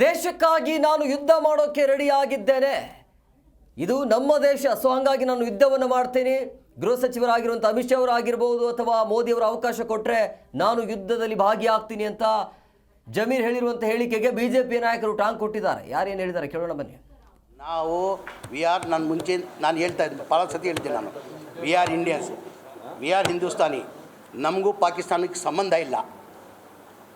ದೇಶಕ್ಕಾಗಿ ನಾನು ಯುದ್ಧ ಮಾಡೋಕ್ಕೆ ರೆಡಿಯಾಗಿದ್ದೇನೆ. ಇದು ನಮ್ಮ ದೇಶ. ಸೊ ಹಂಗಾಗಿ ನಾನು ಯುದ್ಧವನ್ನು ಮಾಡ್ತೀನಿ. ಗೃಹ ಸಚಿವರಾಗಿರುವಂಥ ಅಮಿತ್ ಶಾ ಅವರಾಗಿರ್ಬೋದು ಅಥವಾ ಮೋದಿಯವರು ಅವಕಾಶ ಕೊಟ್ಟರೆ ನಾನು ಯುದ್ಧದಲ್ಲಿ ಭಾಗಿಯಾಗ್ತೀನಿ ಅಂತ ಜಮೀರ್ ಹೇಳಿರುವಂಥ ಹೇಳಿಕೆಗೆ ಬಿ ಜೆ ಪಿ ನಾಯಕರು ಟಾಂಗ್ ಕೊಟ್ಟಿದ್ದಾರೆ. ಯಾರೇನು ಹೇಳಿದ್ದಾರೆ? ಕೇಳೋಣ ಬನ್ನಿ. ನಾವು ವಿ ಆರ್, ನಾನು ಮುಂಚೆ ನಾನು ಹೇಳ್ತಾ ಇದ್ದೆ ಭಾಳ ಸತಿ ಹೇಳ್ತೀನಿ ನಾನು. We are Indians. We are Hindustani. ನಮಗೂ ಪಾಕಿಸ್ತಾನಕ್ಕೆ ಸಂಬಂಧ ಇಲ್ಲ.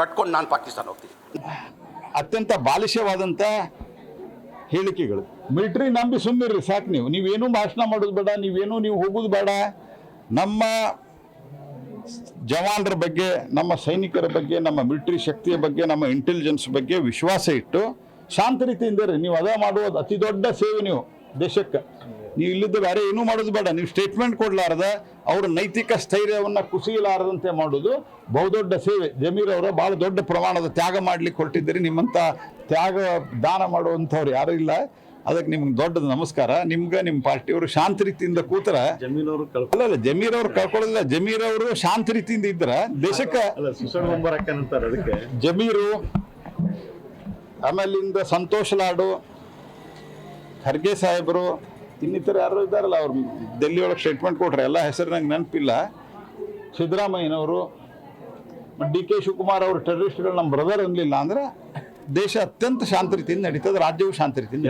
ಕಟ್ಕೊಂಡು ನಾನು ಪಾಕಿಸ್ತಾನ ಹೋಗ್ತೀನಿ. ಅತ್ಯಂತ ಬಾಲಿಷ್ಯವಾದಂಥ ಹೇಳಿಕೆಗಳು. ಮಿಲಿಟರಿ ನಂಬಿ ಸುಮ್ಮನಿರ್ರಿ ಸಾಕು ನೀವು. ನೀವೇನು ಭಾಷಣ ಮಾಡೋದು ಬೇಡ, ನೀವೇನು ನೀವು ಹೋಗೋದು ಬೇಡ. ನಮ್ಮ ಜವಾನರ ಬಗ್ಗೆ, ನಮ್ಮ ಸೈನಿಕರ ಬಗ್ಗೆ, ನಮ್ಮ ಮಿಲಿಟರಿ ಶಕ್ತಿಯ ಬಗ್ಗೆ, ನಮ್ಮ ಇಂಟೆಲಿಜೆನ್ಸ್ ಬಗ್ಗೆ ವಿಶ್ವಾಸ ಇಟ್ಟು ಶಾಂತ ರೀತಿಯಿಂದ ನೀವು ಅದ ಮಾಡುವುದು ಅತಿ ದೊಡ್ಡ ಸೇವೆ ನೀವು ದೇಶಕ್ಕೆ. ನೀವು ಇಲ್ಲಿದ್ದ ಬೇರೆ ಏನೂ ಮಾಡೋದು ಬೇಡ. ನೀವು ಸ್ಟೇಟ್ಮೆಂಟ್ ಕೊಡಲಾರ್ದ ಅವ್ರ ನೈತಿಕ ಸ್ಥೈರ್ಯವನ್ನು ಕುಸಿಯಲಾರದಂತೆ ಮಾಡೋದು ಬಹುದೊಡ್ಡ ಸೇವೆ. ಜಮೀರ್ ಅವರು ಭಾಳ ದೊಡ್ಡ ಪ್ರಮಾಣದ ತ್ಯಾಗ ಮಾಡಲಿಕ್ಕೆ ಹೊರಟಿದ್ದೀರಿ. ನಿಮ್ಮಂಥ ತ್ಯಾಗ ದಾನ ಮಾಡುವಂಥವ್ರು ಯಾರೂ ಇಲ್ಲ. ಅದಕ್ಕೆ ನಿಮ್ಗೆ ದೊಡ್ಡದು ನಮಸ್ಕಾರ. ನಿಮ್ಗೆ ನಿಮ್ಮ ಪಾರ್ಟಿಯವರು ಶಾಂತ ರೀತಿಯಿಂದ ಕೂತರ. ಜಮೀನವರು ಅವರು ಇಲ್ಲ ಇಲ್ಲ ಜಮೀರ್ ಅವರು ಕಳ್ಕೊಳ್ಳೋದಿಲ್ಲ. ಜಮೀರ್ ಅವರು ಶಾಂತ ರೀತಿಯಿಂದ ಇದ್ರ ದೇಶಕ್ಕೆ ಜಮೀರು ಆಮೇಲಿಂದ ಸಂತೋಷ್ ಲಾಡು ಖರ್ಗೆ ಸಾಹೇಬರು ಇನ್ನಿತರ ಯಾರು ಇದ್ದಾರಲ್ಲ ಅವ್ರು ಡೆಲ್ಲಿ ಒಳಗೆ ಸ್ಟೇಟ್ಮೆಂಟ್ ಕೊಟ್ರೆ ಎಲ್ಲ ಹೆಸರು ನಂಗೆ ನೆನಪಿಲ್ಲ ಸಿದ್ದರಾಮಯ್ಯನವರು ಡಿ ಕೆ ಶಿವಕುಮಾರ್ ಅವರು ಟೆರರಿಸ್ಟ್ಗಳು ನಮ್ಮ ಬ್ರದರ್ ಅನ್ಲಿಲ್ಲ ಅಂದ್ರೆ ದೇಶ ಅತ್ಯಂತ ಶಾಂತ ರೀತಿಯಿಂದ ನಡೀತದೆ ರಾಜ್ಯವು ಶಾಂತ ರೀತಿಯಿಂದ.